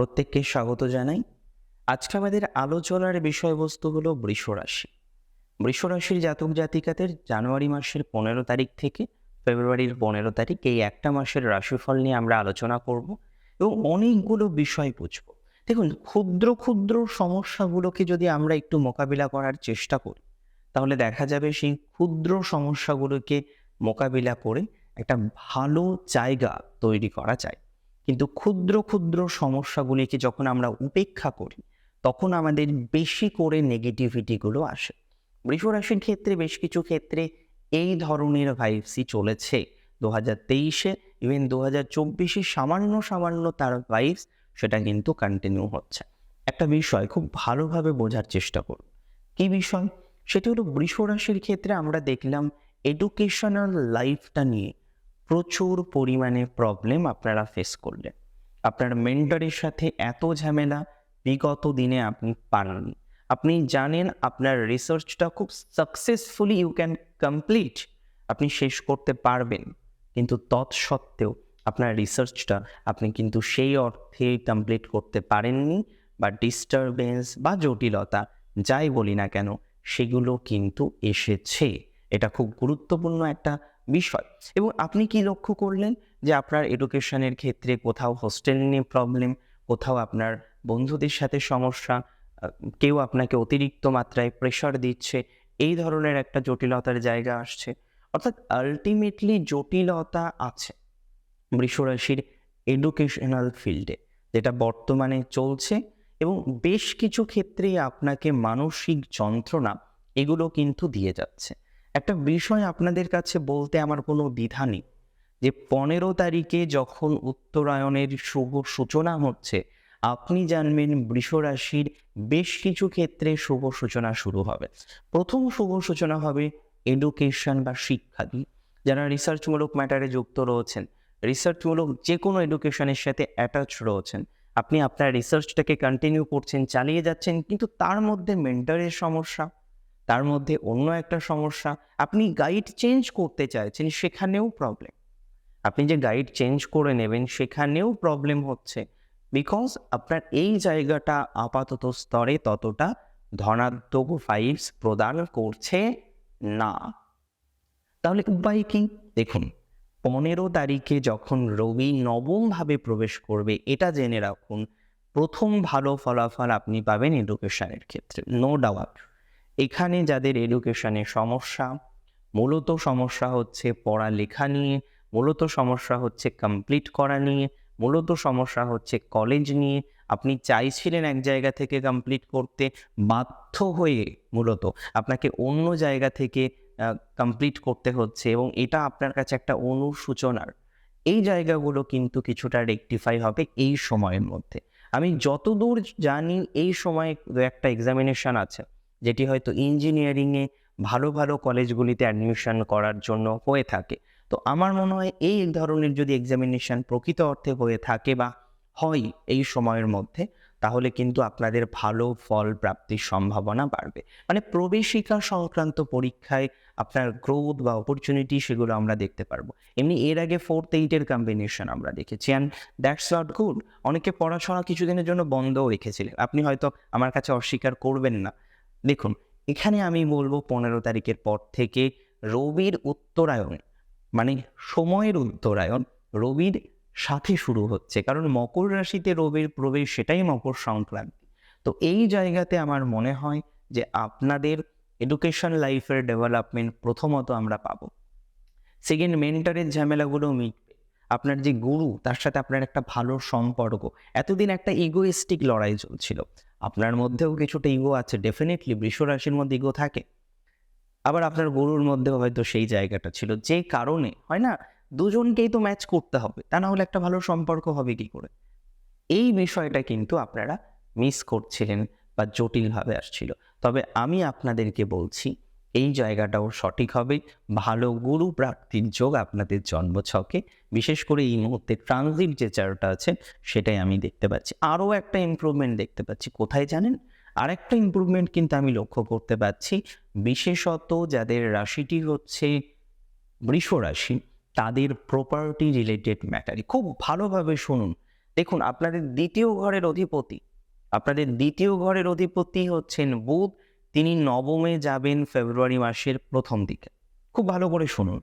প্রত্যেককে স্বাগত জানাই। আজকে আমাদের আলোচনার বিষয়বস্তু হলো বৃষ রাশি। বৃষ রাশির জাতক জাতিকাদের জানুয়ারি মাসের পনেরো তারিখ থেকে ফেব্রুয়ারির পনেরো তারিখ এই একটা মাসের রাশিফল নিয়ে আমরা আলোচনা করব এবং অনেকগুলো বিষয় বুঝব। দেখুন, ক্ষুদ্র ক্ষুদ্র সমস্যাগুলোকে যদি আমরা একটু মোকাবিলা করার চেষ্টা করি, তাহলে দেখা যাবে সেই ক্ষুদ্র সমস্যাগুলোকে মোকাবিলা করে একটা ভালো জায়গা তৈরি করা যায়। কিন্তু ক্ষুদ্র ক্ষুদ্র সমস্যাগুলিকে যখন আমরা উপেক্ষা করি, তখন আমাদের বেশি করে নেগেটিভিটিগুলো আসে। বৃষ রাশির ক্ষেত্রে বেশ কিছু ক্ষেত্রে এই ধরনের ভাইবসই চলেছে। দু হাজার তেইশে ইভেন দু হাজার চব্বিশে সামান্য সামান্য তার ভাইবস সেটা কিন্তু কন্টিনিউ হচ্ছে। একটা বিষয় খুব ভালোভাবে বোঝার চেষ্টা করুন। কি বিষয়? সেটি হলো বৃষ রাশির ক্ষেত্রে আমরা দেখলাম এডুকেশনাল লাইফটা নিয়ে প্রচুর পরিমাণে প্রবলেম আপনারা ফেস করলেন। আপনার মেন্টরের সাথে এত ঝামেলা বিগত দিনে আপনি পাননি। আপনি জানেন আপনার রিসার্চটা খুব সাকসেসফুলি ইউ ক্যান কমপ্লিট আপনি শেষ করতে পারবেন। কিন্তু তৎসত্ত্বেও আপনার রিসার্চটা আপনি কিন্তু সেই অর্থে কমপ্লিট করতে পারেননি বা ডিস্টারবেন্স বা জটিলতা, যাই বলি না কেন, সেগুলো কিন্তু এসেছে। এটা খুব গুরুত্বপূর্ণ একটা বিষয়। এবং আপনি কি লক্ষ্য করলেন যে আপনার এডুকেশনের ক্ষেত্রে কোথাও হোস্টেল নিয়ে প্রবলেম কোথাও আপনার বন্ধুদের সাথে সমস্যা কেউ আপনাকে অতিরিক্ত মাত্রায় প্রেশার দিচ্ছে, এই ধরনের একটা জটিলতার জায়গা আসছে। অর্থাৎ আলটিমেটলি জটিলতা আছে বৃষরাশির এডুকেশনাল ফিল্ডে যেটা বর্তমানে চলছে এবং বেশ কিছু ক্ষেত্রে আপনাকে মানসিক যন্ত্রণা এগুলো কিন্তু দিয়ে যাচ্ছে। একটা বিষয় আপনাদের কাছে বলতে আমার কোনো দ্বিধা নেই, যে পনেরো তারিখে যখন উত্তরায়ণের শুভ সূচনা হচ্ছে, আপনি জানবেন বৃষ রাশির বেশ কিছু ক্ষেত্রে শুভ সূচনা শুরু হবে। প্রথম শুভ সূচনা হবে এডুকেশন বা শিক্ষা দিয়ে। যারা রিসার্চমূলক ম্যাটারে যুক্ত রয়েছেন রিসার্চমূলক যে কোনো এডুকেশনের সাথে অ্যাটাচ রয়েছেন, আপনি আপনার রিসার্চটাকে কন্টিনিউ করছেন, চালিয়ে যাচ্ছেন, কিন্তু তার মধ্যে মেন্টারের সমস্যা তার মধ্যে অন্য একটা সমস্যা, আপনি গাইড চেঞ্জ করতে চাইছেন সেখানেও প্রবলেম আপনি যে গাইড চেঞ্জ করে নেবেন সেখানেও প্রবলেম হচ্ছে। বিকজ আপনার এই জায়গাটা আপাতত স্তরে ততটা ধনাত্মক ফাইলস প্রদান করছে না। তাহলে উপায় কি? দেখুন, পনেরো তারিখে যখন রবি নবমভাবে প্রবেশ করবে, এটা জেনে রাখুন, প্রথম ভালো ফলাফল আপনি পাবেন এডুকেশনের ক্ষেত্রে নো ডাউট এখানে যাদের এডুকেশনে সমস্যা, মূলত সমস্যা হচ্ছে পড়ালেখা নিয়ে, মূলত সমস্যা হচ্ছে কমপ্লিট করা নিয়ে, মূলত সমস্যা হচ্ছে কলেজ নিয়ে, আপনি চাইছিলেন এক জায়গা থেকে কমপ্লিট করতে, বাধ্য হয়ে মূলত আপনাকে অন্য জায়গা থেকে কমপ্লিট করতে হচ্ছে এবং এটা আপনার কাছে একটা অনুসূচনার এই জায়গাগুলো কিন্তু কিছুটা রেকটিফাই হবে এই সময়ের মধ্যে। আমি যতদূর জানি এই সময়ে একটা এক্সামিনেশন আছে। যেটি হয়তো ইঞ্জিনিয়ারিংয়ে ভালো ভালো কলেজগুলিতে অ্যাডমিশন করার জন্য হয়ে থাকে। তো আমার মনে হয় এই ধরনের যদি এক্সামিনেশন প্রকৃত অর্থে হয়ে থাকে বা হয় এই সময়ের মধ্যে, তাহলে কিন্তু আপনাদের ভালো ফল প্রাপ্তির সম্ভাবনা বাড়বে। মানে প্রবেশিকা সংক্রান্ত পরীক্ষায় আপনার গ্রোথ বা অপরচুনিটি সেগুলো আমরা দেখতে পারব। এমনি এর আগে ফোর্থ এইটের কম্বিনেশন আমরা দেখেছি। অ্যান্ড দ্যাটস নট গুড অনেকে পড়াশোনা কিছুদিনের জন্য বন্ধও রেখেছিলেন। আপনি হয়তো আমার কাছে অস্বীকার করবেন না। দেখুন, এখানে আমি বলব পনেরো তারিখের পর থেকে রবির উত্তরায়ণ মানে সময়ের উত্তরায়ণ রবির সাথে শুরু হচ্ছে। কারণ মকর রাশিতে রবির প্রবেশ সেটাই মকর সংক্রান্তি। তো এই জায়গাতে আমার মনে হয় যে আপনাদের এডুকেশন লাইফের ডেভেলপমেন্ট প্রথমত আমরা পাবো। সেকেন্ড মেন্টারের ঝামেলাগুলো মিটবে আপনার যে গুরু, তার সাথে আপনার একটা ভালো সম্পর্ক। এতদিন একটা ইগোইস্টিক লড়াই চলছিল। আপনার মধ্যেও কিছুটা ইগো আছে ডেফিনেটলি রাশির মধ্যে ইগো থাকে। আবার আপনার গরুর মধ্যেও হয়তো সেই জায়গাটা ছিল। যে কারণে, হয় না? দুজনকেই তো ম্যাচ করতে হবে। তা না হলে একটা ভালো সম্পর্ক হবে কি করে? এই বিষয়টা কিন্তু আপনারা মিস করছিলেন বা জটিলভাবে আসছিল। তবে আমি আপনাদেরকে বলছি এই জায়গাটাও সঠিক হবে। ভালো গুরু প্রাপ্তির যোগ আপনাদের জন্মছকে বিশেষ করে এই মুহূর্তে ট্রানজিট যে চারটা আছে, সেটাই আমি দেখতে পাচ্ছি। আরও একটা ইমপ্রুভমেন্ট দেখতে পাচ্ছি। কোথায় জানেন? আরেকটা ইমপ্রুভমেন্ট কিন্তু আমি লক্ষ্য করতে পারছি বিশেষত যাদের রাশিটি হচ্ছে বৃষ রাশি, তাদের প্রপার্টি রিলেটেড ম্যাটারে খুব ভালোভাবে শুনুন। দেখুন, আপনাদের দ্বিতীয় ঘরের অধিপতি, আপনাদের দ্বিতীয় ঘরের অধিপতি হচ্ছেন বুধ। তিনি নবমে যাবেন ফেব্রুয়ারি মাসের প্রথম দিকে। খুব ভালো করে শুনুন।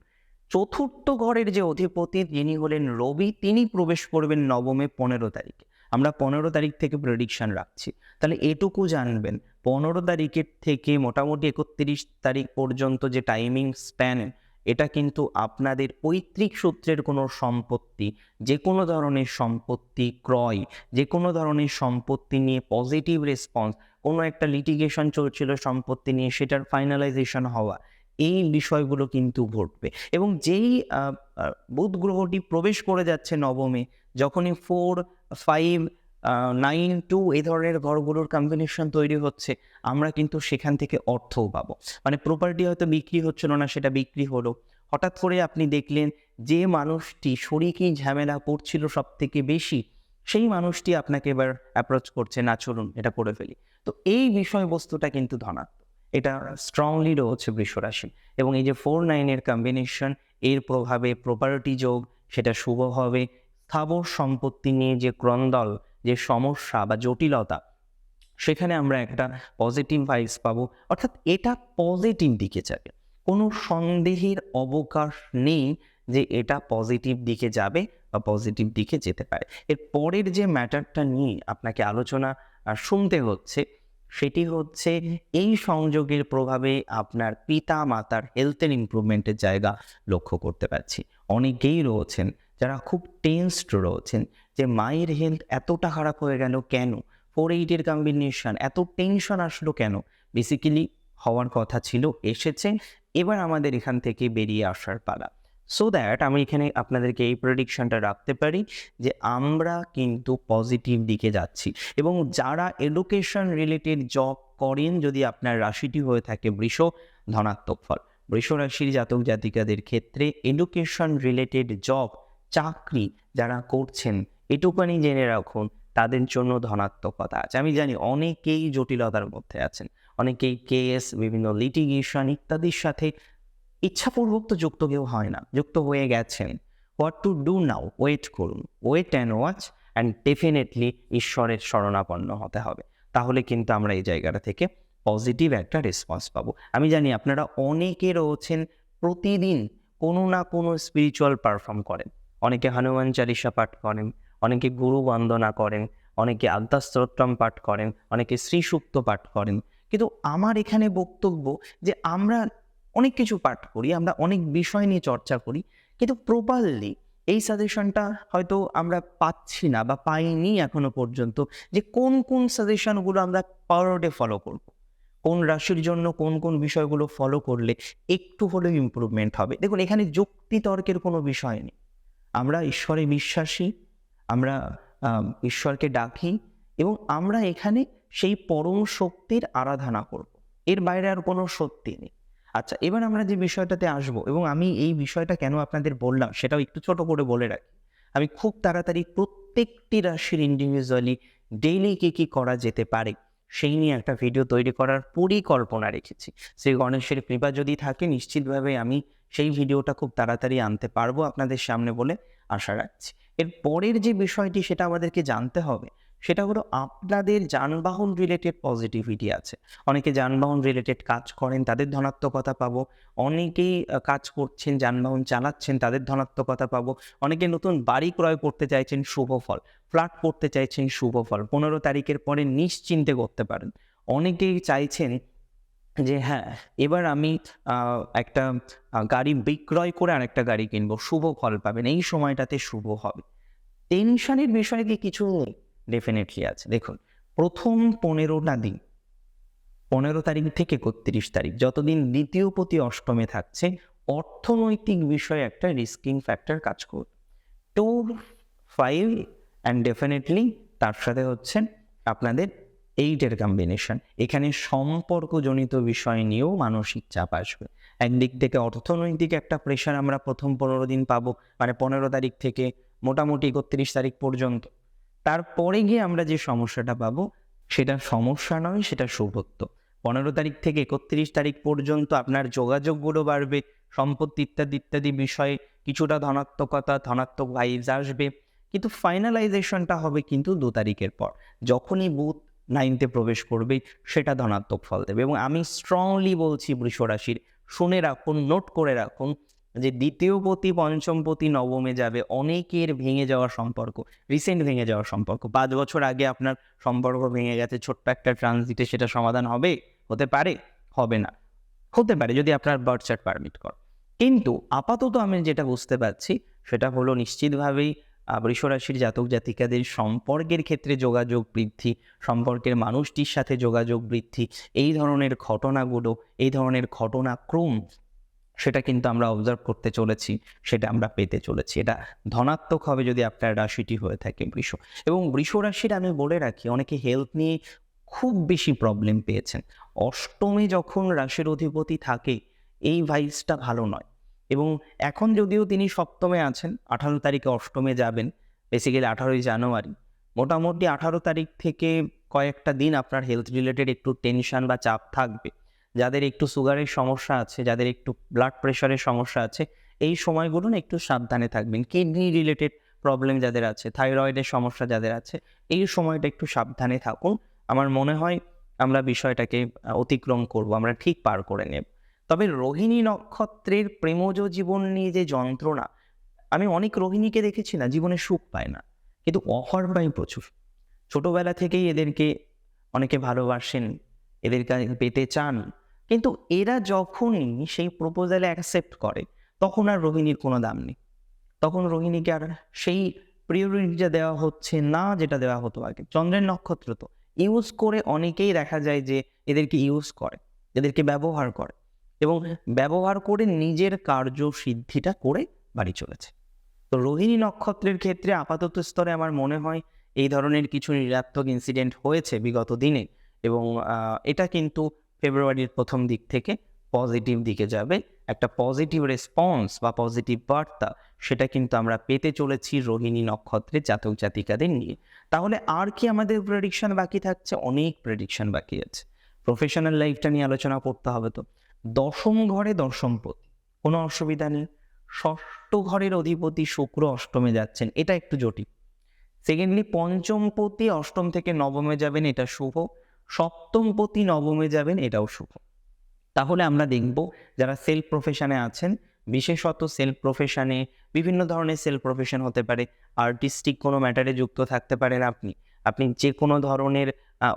চতুর্থ ঘরের যে অধিপতি, যিনি হলেন রবি, তিনি প্রবেশ করবেন নবমে পনেরো তারিখে। আমরা পনেরো তারিখ থেকে প্রেডিকশন রাখছি। তাহলে এটুকু জানবেন, পনেরো তারিখের থেকে মোটামুটি একত্রিশ তারিখ পর্যন্ত যে টাইমিং স্প্যান এটা কিন্তু আপনাদের পৈতৃক সূত্রের কোনো সম্পত্তি, যে কোনো ধরনের সম্পত্তি ক্রয়, যে কোনো ধরনের সম্পত্তি নিয়ে পজিটিভ রেসপন্স কোনো একটা লিটিগেশন চলছিল সম্পত্তি নিয়ে, সেটার ফাইনালাইজেশন হওয়া, এই বিষয়গুলো কিন্তু ঘটবে। এবং যেই বুধ গ্রহটি প্রবেশ করে যাচ্ছে নবমে, যখনই ফোর ফাইভ নাইন টু এই ধরনের ঘরগুলোর কম্বিনেশন তৈরি হচ্ছে, আমরা কিন্তু সেখান থেকে অর্থও পাবো। মানে প্রপার্টি হয়তো বিক্রি হচ্ছিল না, সেটা বিক্রি হলো। হঠাৎ করে আপনি দেখলেন যে মানুষটি শরিকি ঝামেলা পড়ছিল সব থেকে বেশি, সেই মানুষটি আপনাকে এবার অ্যাপ্রোচ করছে, না, চলুন, এটা করে ফেলি। তো এই বিষয়বস্তুটা কিন্তু ধনাত্মক। এটা স্ট্রংলি রয়েছে বৃষরাশি। এবং এই যে ফোর নাইনের কম্বিনেশন এর প্রভাবে প্রপার্টি যোগ, সেটা শুভ হবে। স্থাবর সম্পত্তি নিয়ে যে ক্রন্দল, যে সমস্যা বা জটিলতা, সেখানে আমরা একটা পজিটিভ ভাইবস পাবো। অর্থাৎ এটা পজিটিভ দিকে যাবে। কোনো সন্দেহের অবকাশ নেই যে এটা পজিটিভ দিকে যাবে বা পজিটিভ দিকে যেতে পারে। এর পরের যে ম্যাটারটা নিয়ে আপনাকে আলোচনা শুনতে হচ্ছে সেটি হচ্ছে এই সংযোগের প্রভাবে আপনার পিতা মাতার হেলথের ইমপ্রুভমেন্টের জায়গা লক্ষ্য করতে পারছি। অনেকেই রয়েছেন যারা খুব টেন্সড রয়েছেন যে মায়ের হেলথ এতটা খারাপ হয়ে গেল কেন? ফোর এইটের কম্বিনেশন এত টেনশন আসলো কেন? বেসিক্যালি হওয়ার কথা ছিল, এসেছে। এবার আমাদের এখান থেকে বেরিয়ে আসার পালা। সো দ্যাট আমি এখানে আপনাদেরকে এই প্রেডিকশনটা রাখতে পারি যে আমরা কিন্তু পজিটিভ দিকে যাচ্ছি। এবং যারা এডুকেশন রিলেটেড জব করেন, যদি আপনার রাশিটি হয়ে থাকে বৃষ, ধনাত্মক ফল। বৃষ রাশির জাতক জাতিকাদের ক্ষেত্রে এডুকেশন রিলেটেড জব চাকরি যারা করছেন, এটুকানি জেনে রাখুন, তাদের জন্য ধনাত্মকতা আছে। আমি জানি অনেকেই জটিলতার মধ্যে আছেন। অনেকেই কেস বিভিন্ন লিটিগেশন ইত্যাদির সাথে ইচ্ছাপূর্বক তো যুক্ত কেউ হয় না, যুক্ত হয়ে গেছেন। What to do now wait করুন। Wait and watch and definitely ঈশ্বরের শরণাপন্ন হতে হবে। তাহলে কিন্তু আমরা এই জায়গাটা থেকে পজিটিভ একটা রেসপন্স পাবো। আমি জানি আপনারা অনেকে রয়েছেন প্রতিদিন কোনো না কোনো স্পিরিচুয়াল পারফর্ম করেন। অনেকে হনুমান চালিসা পাঠ করেন, অনেকে গুরু বন্দনা করেন, অনেকে আদ্যাস্তোত্রম পাঠ করেন, অনেকে শ্রীসূক্ত পাঠ করেন। কিন্তু আমার এখানে বক্তব্য যে আমরা অনেক কিছু পাঠ করি, আমরা অনেক বিষয় নিয়ে চর্চা করি, কিন্তু প্রপারলি এই সাজেশনটা হয়তো আমরা পাচ্ছি না বা পাইনি এখনও পর্যন্ত যে কোন কোন সাজেশনগুলো আমরা পার ডে ফলো করব। কোন রাশির জন্য কোন কোন বিষয়গুলো ফলো করলে একটু হলেও ইমপ্রুভমেন্ট হবে। দেখুন, এখানে যুক্তি তর্কের কোনো বিষয় নেই। আমরা ঈশ্বরে বিশ্বাসী, আমরা ঈশ্বরকে ডাকি এবং আমরা এখানে সেই পরম শক্তির আরাধনা করব। এর বাইরে আর কোনো সত্যি নেই। আচ্ছা এবার আমরা যে বিষয়টাতে আসব এবং আমি এই বিষয়টা কেন আপনাদের বললাম সেটাও একটু ছোট করে বলে রাখি। আমি খুব তাড়াতাড়ি প্রত্যেকটি রাশির ইন্ডিভিজুয়ালি ডেইলি কী কী করা যেতে পারে সেই নিয়ে একটা ভিডিও তৈরি করার পরিকল্পনা রেখেছি। শ্রী গণেশের কৃপা যদি থাকে, নিশ্চিতভাবে আমি সেই ভিডিওটা খুব তাড়াতাড়ি আনতে পারব আপনাদের সামনে বলে আশা রাখছি। এর পরের যে বিষয়টি সেটা আমাদেরকে জানতে হবে সেটা হলো আপনাদের যানবাহন রিলেটেড পজিটিভিটি আছে। অনেকে যানবাহন রিলেটেড কাজ করেন, তাদের ধনাত্মকতা পাবো। অনেকেই কাজ করছেন, যানবাহন চালাচ্ছেন, তাদের ধনাত্মকতা পাবো। অনেকে নতুন বাড়ি ক্রয় করতে চাইছেন, শুভ ফল। ফ্ল্যাট করতে চাইছেন, শুভ ফল। পনেরো তারিখের পরে নিশ্চিন্তে করতে পারেন। অনেকেই চাইছেন যে হ্যাঁ এবার আমি একটা গাড়ি বিক্রয় করে আরেকটা গাড়ি কিনবো, শুভ ফল পাবেন, এই সময়টাতে শুভ হবে। টেনশনের বিষয় কি কিছু নেই ডেফিনেটলি আছে। দেখুন, প্রথম পনেরোটা দিন, পনেরো তারিখ থেকে একত্রিশ তারিখ, যতদিন দ্বিতীয় প্রতি অষ্টমে থাকছে, অর্থনৈতিক বিষয়ে একটা রিস্কিং ফ্যাক্টর কাজ করবে টু ফাইভ অ্যান্ড ডেফিনেটলি তার সাথে হচ্ছে আপনাদের এইটের কম্বিনেশন এখানে সম্পর্কজনিত বিষয় নিয়েও মানসিক চাপ আসবে। একদিক থেকে অর্থনৈতিক একটা প্রেশার আমরা প্রথম পনেরো দিন পাবো মানে পনেরো তারিখ থেকে মোটামুটি একত্রিশ তারিখ পর্যন্ত। তারপরে গিয়ে আমরা যে সমস্যাটা পাবো, সেটা সমস্যা নয়, সেটা শুভত্ব পনেরো তারিখ থেকে একত্রিশ তারিখ পর্যন্ত আপনার যোগাযোগগুলো বাড়বে, সম্পত্তি ইত্যাদি ইত্যাদি বিষয়ে কিছুটা ধনাত্মকতা, ধনাত্মক ভাইবস আসবে। কিন্তু ফাইনালাইজেশনটা হবে কিন্তু দু তারিখের পর। যখনই বুথ নাইনতে প্রবেশ করবে, সেটা ধনাত্মক ফল দেবে। এবং আমি স্ট্রংলি বলছি বৃষ রাশির শুনে রাখুন নোট করে রাখুন যে দ্বিতীয় পতি পঞ্চম পতি নবমে যাবে অনেকের ভেঙে যাওয়া সম্পর্ক রিসেন্ট ভেঙে যাওয়া সম্পর্ক। পাঁচ বছর আগে আপনার সম্পর্ক ভেঙে গেছে ছোট্ট একটা ট্রানজিটে সেটা সমাধান হবে? হতে পারে? হবে না। হতে পারে যদি আপনার বার্থ চার্ট পারমিট কর। কিন্তু আপাতত আমি যেটা বুঝতে পারছি সেটা হলো নিশ্চিতভাবেই আহ, বৃষ রাশির জাতক জাতিকাদের সম্পর্কের ক্ষেত্রে যোগাযোগ বৃদ্ধি সম্পর্কের মানুষটির সাথে যোগাযোগ বৃদ্ধি এই ধরনের ঘটনাগুলো এই ধরনের ঘটনাক্রম সেটা কিন্তু আমরা অবজার্ভ করতে চলেছি, সেটা আমরা পেতে চলেছি। এটা ধনাত্মক হবে যদি আপনার রাশিটি হয়ে থাকে বৃষ, এবং বৃষ রাশির আমি বলে রাখি, অনেকে হেলথ নিয়ে খুব বেশি প্রবলেম পেয়েছেন। অষ্টমে যখন রাশির অধিপতি থাকে, এই ভাইসটা ভালো নয়। এবং এখন যদিও তিনি সপ্তমে আছেন, আঠারো তারিখে অষ্টমে যাবেন বেসিক্যালি আঠারোই জানুয়ারি, মোটামুটি আঠারো তারিখ থেকে কয়েকটা দিন আপনার হেলথ রিলেটেড একটু টেনশন বা চাপ থাকবে। যাদের একটু সুগারের সমস্যা আছে, যাদের একটু ব্লাড প্রেশারের সমস্যা আছে, এই সময়গুলো একটু সাবধানে থাকবেন। কিডনি রিলেটেড প্রবলেম যাদের আছে থাইরয়েডের সমস্যা যাদের আছে, এই সময়টা একটু সাবধানে থাকুন। আমার মনে হয় আমরা বিষয়টাকে অতিক্রম করব, আমরা ঠিক পার করে নেব। তবে রোহিণী নক্ষত্রের প্রেমজ জীবন নিয়ে যে যন্ত্রণা, আমি অনেক রোহিণীকে দেখেছি না, জীবনে সুখ পায় না, কিন্তু অফার পায় প্রচুর। ছোটবেলা থেকেই এদেরকে অনেকে ভালোবাসেন এদেরকে পেতে চান কিন্তু এরা যখনই সেই প্রপোজালে অ্যাকসেপ্ট করে, তখন আর রোহিণীর কোনো দাম নেই। তখন রোহিণীকে আর সেই প্রিয়োরিটিটা দেওয়া হচ্ছে না, যেটা দেওয়া হতো আগে। চন্দ্রের নক্ষত্র তো। ইউজ করে অনেকেই দেখা যায় যে এদেরকে ইউজ করে, এদেরকে ব্যবহার করে এবং ব্যবহার করে নিজের কার্য সিদ্ধিটা করে বাড়ি চলেছে। তো রোহিণী নক্ষত্রের ক্ষেত্রে আপাতত স্তরে আমার মনে হয় এই ধরনের কিছু ঋণাত্মক ইনসিডেন্ট হয়েছে বিগত দিনে এবং এটা কিন্তু ফেব্রুয়ারির প্রথম দিক থেকে পজিটিভ দিকে যাবে। একটা পজিটিভ রেসপন্স বা পজিটিভ বার্তা, সেটা কিন্তু আমরা পেতে চলেছি রোহিণী নক্ষত্রে জাতক জাতিকাদের নিয়ে। তাহলে আর কি আমাদের প্রেডিকশন বাকি থাকছে? অনেক প্রেডিকশন বাকি আছে। প্রফেশনাল লাইফটা নিয়ে আলোচনা করতে হবে তো। দশম ঘরে দশমপতি কোনো অসুবিধা নেই। ষষ্ঠ ঘরের অধিপতি শুক্র অষ্টমে যাচ্ছেন, এটা একটু জটিল। সেকেন্ডলি পঞ্চমপতি অষ্টম থেকে নবমে যাবেন, এটা শুভ। সপ্তমপতি নবমে যাবেন, এটাও শুভ। তাহলে আমরা দেখব যারা সেলফ প্রফেশনে আছেন, বিশেষত সেলফ প্রফেশনে বিভিন্ন ধরনের সেলফ প্রফেশন হতে পারে, আর্টিস্টিক কোনো ম্যাটারে যুক্ত থাকতে পারেন আপনি আপনি যে কোনো ধরনের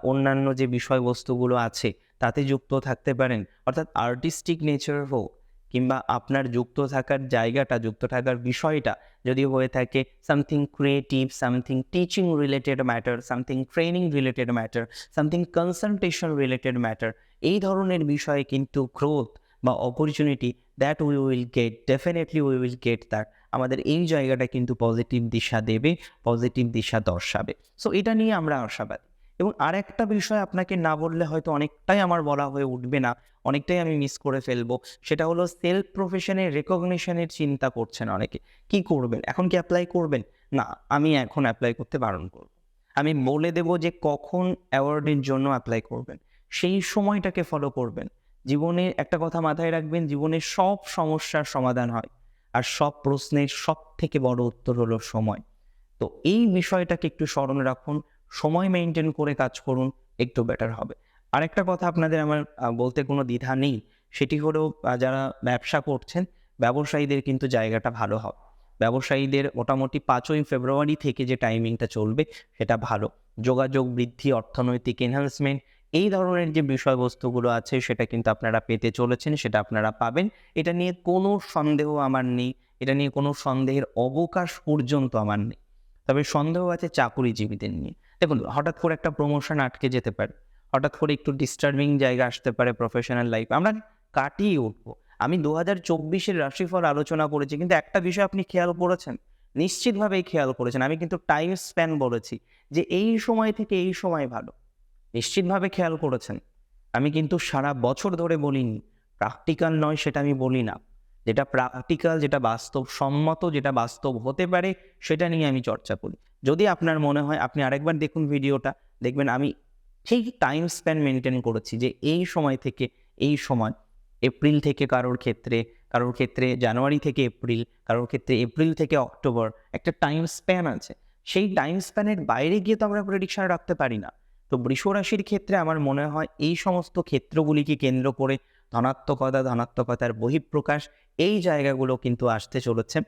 অন্যান্য যে বিষয়বস্তুগুলো আছে, তাতে যুক্ত থাকতে পারেন। অর্থাৎ আর্টিস্টিক নেচার হোক কিংবা আপনার যুক্ত থাকার জায়গাটা, যুক্ত থাকার বিষয়টা যদি হয়ে থাকে something creative something teaching related matter something training related matter something consultation related matter এই ধরনের বিষয়ে কিন্তু গ্রোথ বা opportunity that we will get definitely we will get that আমাদের এই জায়গাটা কিন্তু পজিটিভ দিশা দেবে পজিটিভ দিশা দর্শাবে। সো এটা নিয়ে আমরা আশাবাদী। এবং আরেকটা বিষয় আপনাকে না বললে হয়তো অনেকটাই আমার বলা হয়ে উঠবে না, অনেকটাই আমি মিস করে ফেলব, সেটা হলো সেলফ প্রফেশনের রেকগনিশনের চিন্তা করছেন অনেকে। কি করবেন? এখন কি অ্যাপ্লাই করবেন? না, আমি এখন অ্যাপ্লাই করতে বারণ করব। আমি বলে দেব যে কখন অ্যাওয়ার্ডের জন্য অ্যাপ্লাই করবেন। সেই সময়টাকে ফলো করবেন। জীবনে একটা কথা মাথায় রাখবেন, জীবনের সব সমস্যার সমাধান হয় আর সব প্রশ্নের সব থেকে বড় উত্তর হলো সময়। তো এই বিষয়টাকে একটু স্মরণ রাখুন সময় মেনটেন করে কাজ করুন, একটু বেটার হবে। আরেকটা কথা আপনাদের আমার বলতে কোনো দ্বিধা নেই, সেটি হলো যারা ব্যবসা করছেন, ব্যবসায়ীদের কিন্তু জায়গাটা ভালো হবে। ব্যবসায়ীদের মোটামুটি পাঁচই ফেব্রুয়ারি থেকে যে টাইমিংটা চলবে, সেটা ভালো। যোগাযোগ বৃদ্ধি, অর্থনৈতিক এনহান্সমেন্ট এই ধরনের যে বিষয়বস্তুগুলো আছে, সেটা কিন্তু আপনারা পেতে চলেছেন, সেটা আপনারা পাবেন। এটা নিয়ে কোনো সন্দেহ আমার নেই, এটা নিয়ে কোনো সন্দেহের অবকাশ পর্যন্ত আমার নেই। তবে সন্দেহ আছে চাকুরিজীবীদের নিয়ে। দেখুন, হঠাৎ করে একটা প্রমোশন আটকে যেতে পারে, হঠাৎ করে একটু ডিস্টার্বিং জায়গা আসতে পারে প্রফেশনাল লাইফ আমরা কাটিয়ে উঠবো। আমি দু হাজার চব্বিশের রাশিফল আলোচনা করেছি, কিন্তু একটা বিষয় আপনি খেয়াল করেছেন? নিশ্চিতভাবেই খেয়াল করেছেন, আমি কিন্তু টাইম স্প্যান বলেছি যে এই সময় থেকে এই সময় ভালো। নিশ্চিতভাবে খেয়াল করেছেন। আমি কিন্তু সারা বছর ধরে বলিনি প্র্যাকটিক্যাল নয় সেটা আমি বলি না। যেটা প্র্যাকটিক্যাল যেটা বাস্তব সম্মত যেটা বাস্তব হতে পারে, সেটা নিয়ে আমি চর্চা করি। যদি আপনার মনে হয় আপনি আরেকবার দেখুন ভিডিওটা, দেখবেন আমি ঠিক টাইম স্প্যান মেনটেন করেছি যে এই সময় থেকে এই সময় এপ্রিল থেকে কারোর ক্ষেত্রে কারোর ক্ষেত্রে জানুয়ারি থেকে এপ্রিল কারোর ক্ষেত্রে এপ্রিল থেকে অক্টোবর একটা টাইম স্প্যান আছে। সেই টাইম স্প্যানের বাইরে গিয়ে তো আমরা প্রেডিকশন রাখতে পারি না। তো বৃষ রাশির ক্ষেত্রে আমার মনে হয় এই সমস্ত ক্ষেত্রগুলিকে কেন্দ্র করে ধনাত্মকতা, ধনাত্মকতার বহিঃপ্রকাশ এই জায়গাগুলো কিন্তু আসতে চলেছে,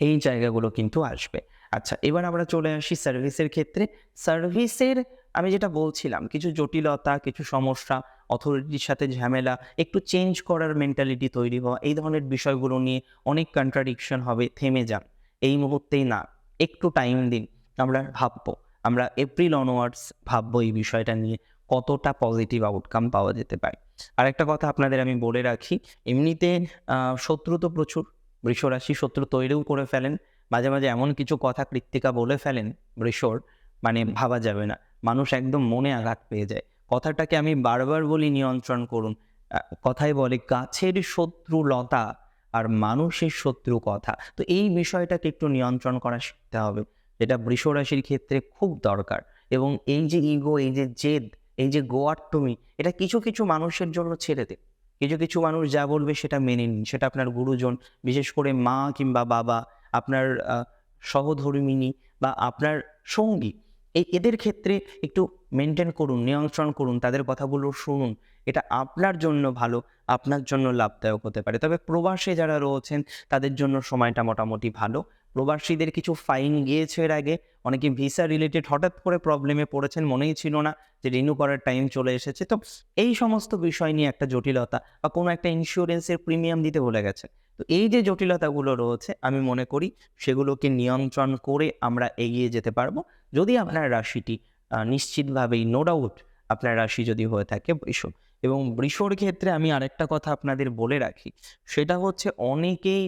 এই জায়গাগুলো কিন্তু আসবে। আচ্ছা এবার আমরা চলে আসি সার্ভিসের ক্ষেত্রে। সার্ভিসের আমি যেটা বলছিলাম, কিছু জটিলতা, কিছু সমস্যা অথরিটির সাথে ঝামেলা, একটু চেঞ্জ করার মেন্টালিটি তৈরি হওয়া, এই ধরনের বিষয়গুলো নিয়ে অনেক কন্ট্রাডিকশন হবে, থেমে যান এই মুহূর্তেই না, একটু টাইম দিন, আমরা ভাববো, আমরা এপ্রিল অনওয়ার্ডস ভাববো এই বিষয়টা নিয়ে, কতটা পজিটিভ আউটকাম পাওয়া যেতে পারে। আরেকটা কথা আপনাদের আমি বলে রাখি, এমনিতে শত্রু তো প্রচুর, বৃষরাশি শত্রু তৈরিও করে ফেলেন মাঝে মাঝে এমন কিছু কথা কৃত্তিকা বলে ফেলেন বৃষর মানে ভাবা যাবে না। মানুষ একদম মনে আঘাত পেয়ে যায়। কথাটাকে আমি বারবার বলি, নিয়ন্ত্রণ করুন। কথাই বলে, গাছের শত্রু লতা আর মানুষের শত্রু কথা। তো এই বিষয়টাকে একটু নিয়ন্ত্রণ করা শিখতে হবে, যেটা বৃষরাশির ক্ষেত্রে খুব দরকার। এবং এই যে ইগো এই যে জেদ, এই যে গোয়ার তুমি এটা কিছু কিছু মানুষের জন্য ছেড়ে দিন কিছু কিছু মানুষ যা বলবে সেটা মেনে নিন। সেটা আপনার গুরুজন, বিশেষ করে মা কিংবা বাবা আপনার সহধর্মিনী বা আপনার সঙ্গী এই এদের ক্ষেত্রে একটু মেনটেন করুন, নিয়ন্ত্রণ করুন, তাদের কথাগুলো শুনুন। এটা আপনার জন্য ভালো, আপনার জন্য লাভদায়ক হতে পারে। তবে প্রবাসে যারা রয়েছেন, তাদের জন্য সময়টা মোটামুটি ভালো। প্রবাসীদের কিছু ফাইন গিয়েছে এর আগে, অনেকে ভিসা রিলেটেড হঠাৎ করে প্রবলেমে পড়েছেন, মনেই ছিল না যে রিনিউ করার টাইম চলে এসেছে। তো এই সমস্ত বিষয় নিয়ে একটা জটিলতা বা কোনো একটা ইন্স্যুরেন্সের প্রিমিয়াম দিতে ভুলে গেছে তো এই যে জটিলতাগুলো রয়েছে, আমি মনে করি সেগুলোকে নিয়ন্ত্রণ করে আমরা এগিয়ে যেতে পারব। যদি আপনার রাশিটি নিশ্চিতভাবেই নো ডাউট আপনার রাশি যদি হয়ে থাকে বৃষ, এবং বৃষর ক্ষেত্রে আমি আরেকটা কথা আপনাদের বলে রাখি, সেটা হচ্ছে অনেকেই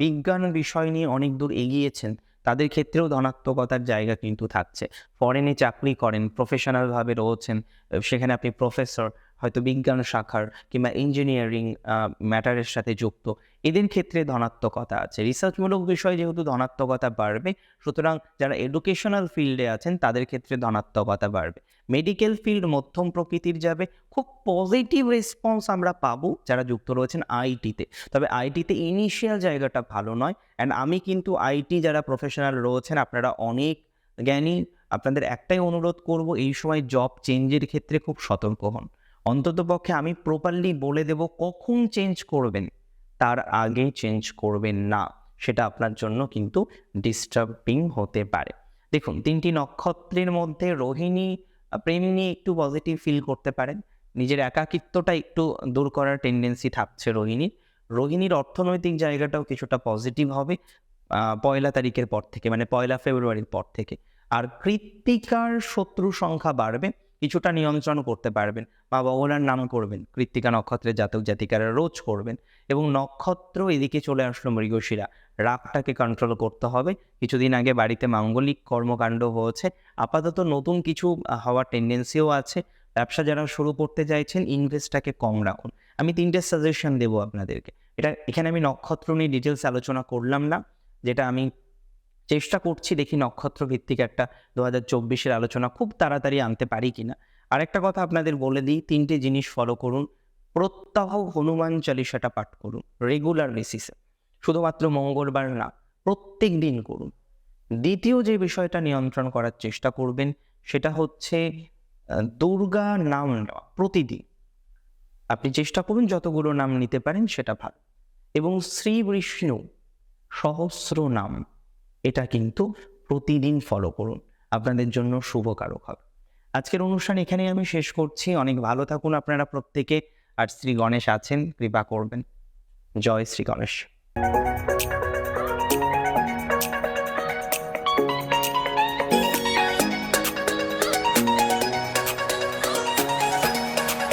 বিজ্ঞান বিষয় নিয়ে অনেক দূর এগিয়েছেন, তাদের ক্ষেত্রেও ধনাত্মকতার জায়গা কিন্তু থাকছে। ফরেনে চাকরি করেন প্রফেশনালভাবে রয়েছেন, সেখানে আপনি প্রফেসর হয়তো বিজ্ঞান শাখার কিংবা ইঞ্জিনিয়ারিং ম্যাটারের সাথে যুক্ত। এদের ক্ষেত্রে ধনাত্মকতা আছে। রিসার্চমূলক বিষয় যেহেতু ধনাত্মকতা বাড়বে, সুতরাং যারা এডুকেশনাল ফিল্ডে আছেন, তাদের ক্ষেত্রে ধনাত্মকতা বাড়বে। মেডিকেল ফিল্ড মধ্যম প্রকৃতির যাবে। খুব পজিটিভ রেসপন্স আমরা পাবো যারা যুক্ত রয়েছেন আইটিতে তবে আইটিতে ইনিশিয়াল জায়গাটা ভালো নয়। অ্যান্ড আমি কিন্তু আইটি যারা প্রফেশনাল রয়েছেন, আপনারা অনেক জ্ঞানী, আপনাদের একটাই অনুরোধ করব, এই সময় জব চেঞ্জের ক্ষেত্রে খুব সতর্ক হন। অন্ততপক্ষে আমি প্রপারলি বলে দেব কখন চেঞ্জ করবেন। তার আগে চেঞ্জ করবেন না, সেটা আপনার জন্য কিন্তু ডিস্টার্বিং হতে পারে। দেখুন, তিনটি নক্ষত্রের মধ্যে রোহিণী প্রেম নিয়ে একটু পজিটিভ ফিল করতে পারেন। নিজের একাকিত্বটা একটু দূর করার টেন্ডেন্সি থাকছে রোহিণীর। রোহিণীর অর্থনৈতিক জায়গাটাও কিছুটা পজিটিভ হবে পয়লা তারিখের পর থেকে মানে পয়লা ফেব্রুয়ারির পর থেকে। আর কৃত্তিকার শত্রু সংখ্যা বাড়বে। কিছুটা নিয়ন্ত্রণ করতে পারবেন মা ভগবানের নাম করবেন। কৃত্তিকা নক্ষত্রের জাতক জাতিকারা রোজ করবেন এবং নক্ষত্র এদিকে চলে আসলো মৃগশিরা। রাগটাকে কন্ট্রোল করতে হবে। কিছুদিন আগে বাড়িতে মাঙ্গলিক কর্মকাণ্ড হয়েছে। আপাতত নতুন কিছু হওয়ার টেন্ডেন্সিও আছে। ব্যবসা যারা শুরু করতে চাইছেন ইনভেস্টটাকে কম রাখুন। আমি তিনটে সাজেশন দেবো আপনাদেরকে। এটা এখানে আমি নক্ষত্র নিয়ে ডিটেলস আলোচনা করলাম না, যেটা আমি চেষ্টা করছি দেখি নক্ষত্র ভিত্তিক একটা দু হাজার চব্বিশের আলোচনা খুব তাড়াতাড়ি আনতে পারি কিনা। আরেকটা কথা আপনাদের বলে দিই, তিনটে জিনিস ফলো করুন। প্রত্যহ হনুমান চালিসাটা পাঠ করুন রেগুলার বেসিসে শুধুমাত্র মঙ্গলবার না, প্রত্যেক দিন করুন। দ্বিতীয় যে বিষয়টা নিয়ন্ত্রণ করার চেষ্টা করবেন, সেটা হচ্ছে দুর্গা নাম নেওয়া প্রতিদিন। আপনি চেষ্টা করুন যতগুলো নাম নিতে পারেন সেটা ভালো। এবং শ্রী বিষ্ণু সহস্র নাম। এটা কিন্তু প্রতিদিন ফলো করুন। আপনাদের জন্য শুভকারক হবে। আজকের অনুষ্ঠান এখানেই আমি শেষ করছি। অনেক ভালো থাকুন আপনারা প্রত্যেকে। আর শ্রী গণেশ আছেন, কৃপা করবেন। জয় শ্রী গণেশ।